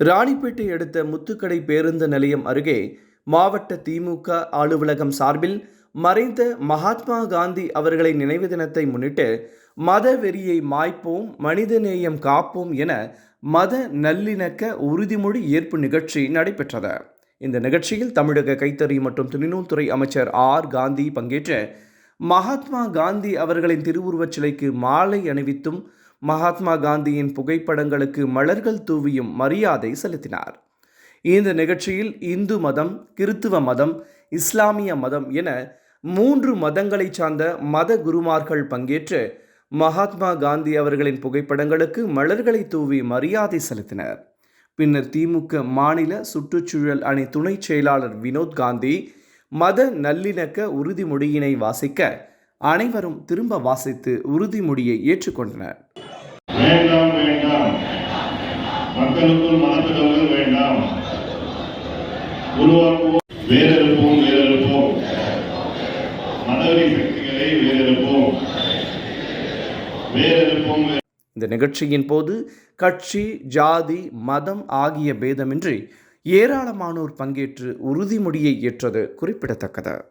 ராணிப்பேட்டை அடுத்த முத்துக்கடை பேருந்து நிலையம் அருகே மாவட்ட திமுக அலுவலகம் சார்பில் மறைந்த மகாத்மா காந்தி அவர்களின் நினைவு தினத்தை முன்னிட்டு மத வெறியை மாய்ப்போம் மனிதநேயம் காப்போம் என மத நல்லிணக்க உறுதிமொழி ஏற்பு நிகழ்ச்சி நடைபெற்றது. இந்த நிகழ்ச்சியில் தமிழக கைத்தறி மற்றும் துணிநூல்துறை அமைச்சர் ஆர். காந்தி பங்கேற்று மகாத்மா காந்தி அவர்களின் திருவுருவச் சிலைக்கு மாலை அணிவித்தும் மகாத்மா காந்தியின் புகைப்படங்களுக்கு மலர்கள் தூவியும் மரியாதை செலுத்தினார். இந்த நிகழ்ச்சியில் இந்து மதம் கிறித்துவ மதம் இஸ்லாமிய மதம் என மூன்று மதங்களைச் சார்ந்த மத குருமார்கள் பங்கேற்று மகாத்மா காந்தி அவர்களின் புகைப்படங்களுக்கு மலர்களை தூவி மரியாதை செலுத்தினர். பின்னர் திமுக மாநில சுற்றுச்சூழல் அணி துணைச் செயலாளர் வினோத் காந்தி மத நல்லிணக்க உறுதிமொழியினை வாசிக்க அனைவரும் திரும்ப வாசித்து உறுதிமொழியை ஏற்றுக்கொண்டனர். வேண்டாம் வேண்டாம். மக்களுக்குள் மனப்பிளவுகள் வேண்டாம். உருவாக்குவோம் வேறெழுப்போம் வேறெழுப்போம் மதவெறி சக்திகளை வேறெழுப்போம் வேறெழுப்போம் இந்த நிகழ்ச்சியின் போது கட்சி ஜாதி மதம் ஆகிய பேதமின்றி ஏராளமானோர் பங்கேற்று உறுதிமொழியை ஏற்றது குறிப்பிடத்தக்கது.